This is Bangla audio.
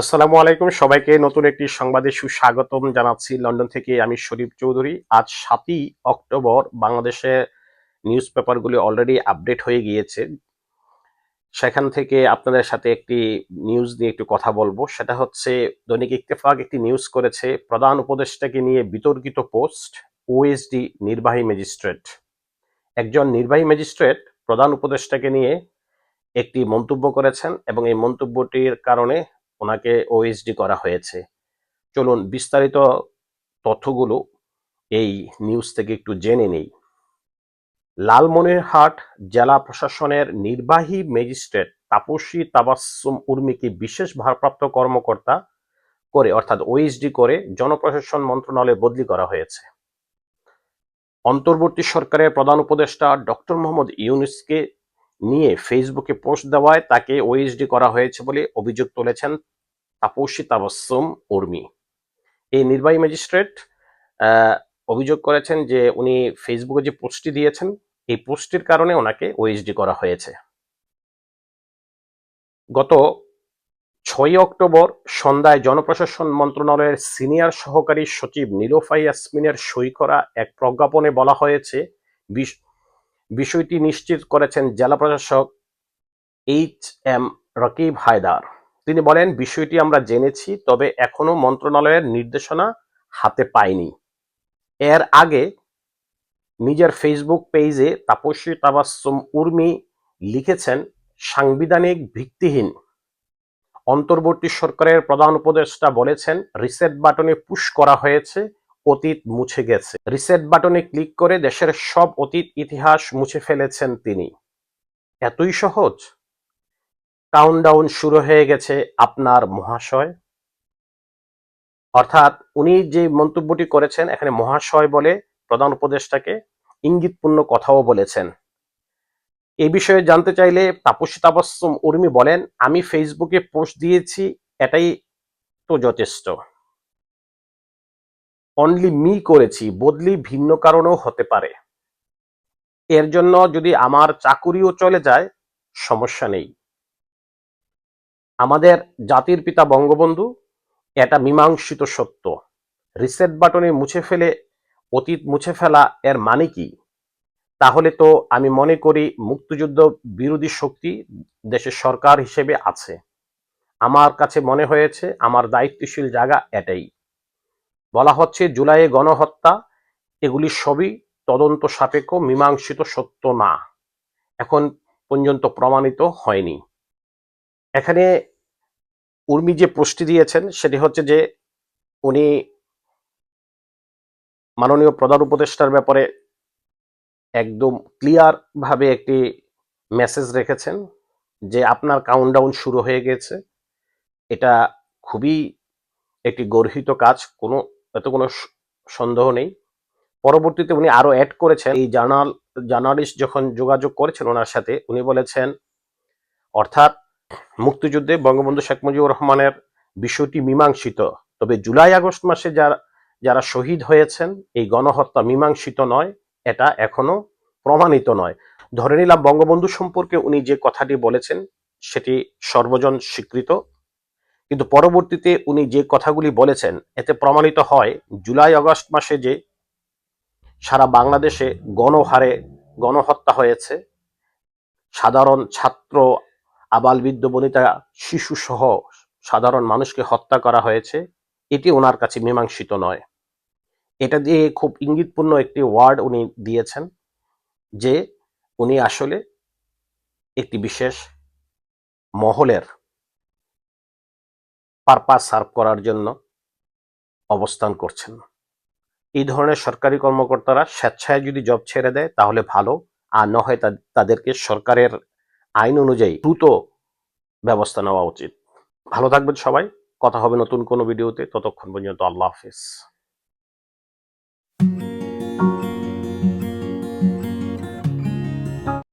আসসালামু আলাইকুম। সবাইকে নতুন একটি সংবাদে সুস্বাগতম জানাচ্ছি। লন্ডন থেকে আমি শরীফ চৌধুরী। আজ সাতই অক্টোবর বাংলাদেশে নিউজ পেপারগুলি অলরেডি আপডেট হয়ে গিয়েছে। সেখান থেকে আপনাদের সাথে একটি নিউজ নিয়ে একটু কথা বলব। সেটা হচ্ছে, দৈনিক ইত্তেফাক একটি নিউজ করেছে, প্রধান উপদেষ্টাকে নিয়ে বিতর্কিত পোস্ট, ওএসডি নির্বাহী ম্যাজিস্ট্রেট। একজন নির্বাহী ম্যাজিস্ট্রেট প্রধান উপদেষ্টাকে নিয়ে একটি মন্তব্য করেছেন এবং এই মন্তব্যটির কারণে ওনাকে ওএসডি করা হয়েছে। চলুন বিস্তারিত তথ্যগুলো এই নিউজ থেকে একটু জেনে নেই। লালমনিরহাট জেলা প্রশাসনের নির্বাহী ম্যাজিস্ট্রেট তাপসী তাবাসসুম উর্মিকে বিশেষ ভারপ্রাপ্ত কর্মকর্তা করে, অর্থাৎ ওএসডি করে জনপ্রশাসন মন্ত্রণালয়ে বদলি করা হয়েছে। অন্তর্বর্তী সরকারের প্রধান উপদেষ্টা ডক্টর মোহাম্মদ ইউনুসকে নিয়ে ফেসবুকে পোস্ট দেওয়ায় তাকে ওএসডি করা হয়েছে বলে অভিযোগ তুলেছেন তাপসী তাবাসসুম উর্মি। এই নির্বাহী ম্যাজিস্ট্রেট অভিযোগ করেছেন যে উনি ফেসবুকে যে পোস্টটি দিয়েছেন, এই পোস্টটির কারণে ওনাকে ওএসডি করা হয়েছে। গত ছয় অক্টোবর সন্ধ্যায় জনপ্রশাসন মন্ত্রণালয়ের সিনিয়র সহকারী সচিব নীলোফাই ইয়াসমিনের সই করা এক প্রজ্ঞাপনে বলা হয়েছে বিষয়টি নিশ্চিত করেছেন জেলা প্রশাসক এইচ এম রকিব হায়দার। তিনি বলেন, বিষয়টি আমরা জেনেছি, তবে এখনও মন্ত্রণালয়ের নির্দেশনা হাতে পাইনি। এর আগে নিজের ফেসবুক পেজে তাপসী তাবাসসুম উর্মি লিখেছেন, সাংবিধানিক ভিত্তিহীন। অন্তর্বর্তী সরকারের প্রধান উপদেষ্টা বলেছেন, রিসেট বাটনে পুশ করা হয়েছে অতীত মুছে গেছে। রিসেট বাটনে ক্লিক করে দেশের সব অতীত ইতিহাস মুছে ফেলেছেন তিনি। এতই সহজ? কাউন্টডাউন শুরু হয়ে গেছে আপনার মহাশয়। অর্থাৎ উনি যে মন্তব্যটি করেছেন, এখানে মহাশয় বলে প্রধান উপদেষ্টাকে ইঙ্গিতপূর্ণ কথাও বলেছেন। এই বিষয়ে জানতে চাইলে তাপসী তাবাসসুম উর্মি বলেন, আমি ফেসবুকে পোস্ট দিয়েছি, এটাই তো যথেষ্ট। অনলি মি করেছি, বদলি ভিন্ন কারণেও হতে পারে। এর জন্য যদি আমার চাকুরিও চলে যায়, সমস্যা নেই। আমাদের জাতির পিতা বঙ্গবন্ধু, এটা মীমাংসিত সত্য। রিসেট বাটনে মুছে ফেলে, অতীত মুছে ফেলা এর মানে কি? তাহলে তো আমি মনে করি মুক্তিযুদ্ধ বিরোধী শক্তি দেশের সরকার হিসেবে আছে। আমার কাছে মনে হয়েছে, আমার দায়িত্বশীল জায়গা এটাই। বলা হচ্ছে, জুলাইয়ে গণহত্যা, এগুলি সবই তদন্ত সাপেক্ষ, মীমাংসিত সত্য না। এখন পর্যন্ত প্রমাণিত হয়নি। এখানে উর্মি যে পোস্টটি দিয়েছেন, সেটি হচ্ছে যে উনি মাননীয় প্রধান উপদেষ্টার ব্যাপারে একদম ক্লিয়ার ভাবে একটি মেসেজ রেখেছেন যে আপনার কাউন্টডাউন শুরু হয়ে গেছে। এটা খুবই একটি গর্হিত কাজ। কোনো এত কোনো সন্দেহ নেই। পরবর্তীতে উনি আরও অ্যাড করেছেন, এই জার্নাল, জার্নালিস্ট যখন যোগাযোগ করেছেন ওনার সাথে, উনি বলেছেন, অর্থাৎ মুক্তিযুদ্ধে বঙ্গবন্ধু শেখ মুজিবুর রহমানের বিষয়টি মীমাংসিত, তবে জুলাই আগস্ট মাসে যারা যারা শহীদ হয়েছেন, এই গণহত্যা মীমাংসিত নয়, এটা এখনও প্রমাণিত নয়। ধরে নিলাম বঙ্গবন্ধু সম্পর্কে উনি যে কথাটি বলেছেন, সেটি সর্বজন স্বীকৃত। কিন্তু পরবর্তীতে উনি যে কথাগুলি বলেছেন, এতে প্রমাণিত হয় জুলাই আগস্ট মাসে যে সারা বাংলাদেশে গণহারে গণহত্যা হয়েছে, সাধারণ ছাত্র আবাল বৃদ্ধ বনিতা শিশু সহ সাধারণ মানুষকে হত্যা করা হয়েছে, এটি ওনার কাছে মীমাংসিত নয়। এটা দিয়ে খুব ইঙ্গিতপূর্ণ একটি ওয়ার্ড উনি দিয়েছেন যে উনি আসলে একটি বিশেষ মহলের পারপাস সার্ভ করার জন্য অবস্থান করছেন। এই ধরনের সরকারি কর্মকর্তারা স্বেচ্ছায় যদি জব ছেড়ে দেয়, তাহলে ভালো। আর না হয় তাদেরকে সরকারের আইন অনুযায়ী দ্রুত ব্যবস্থা নেওয়া উচিত। ভালো থাকবেন সবাই। কথা হবে নতুন কোনো ভিডিওতে ততক্ষণ পর্যন্ত আল্লাহ হাফিজ।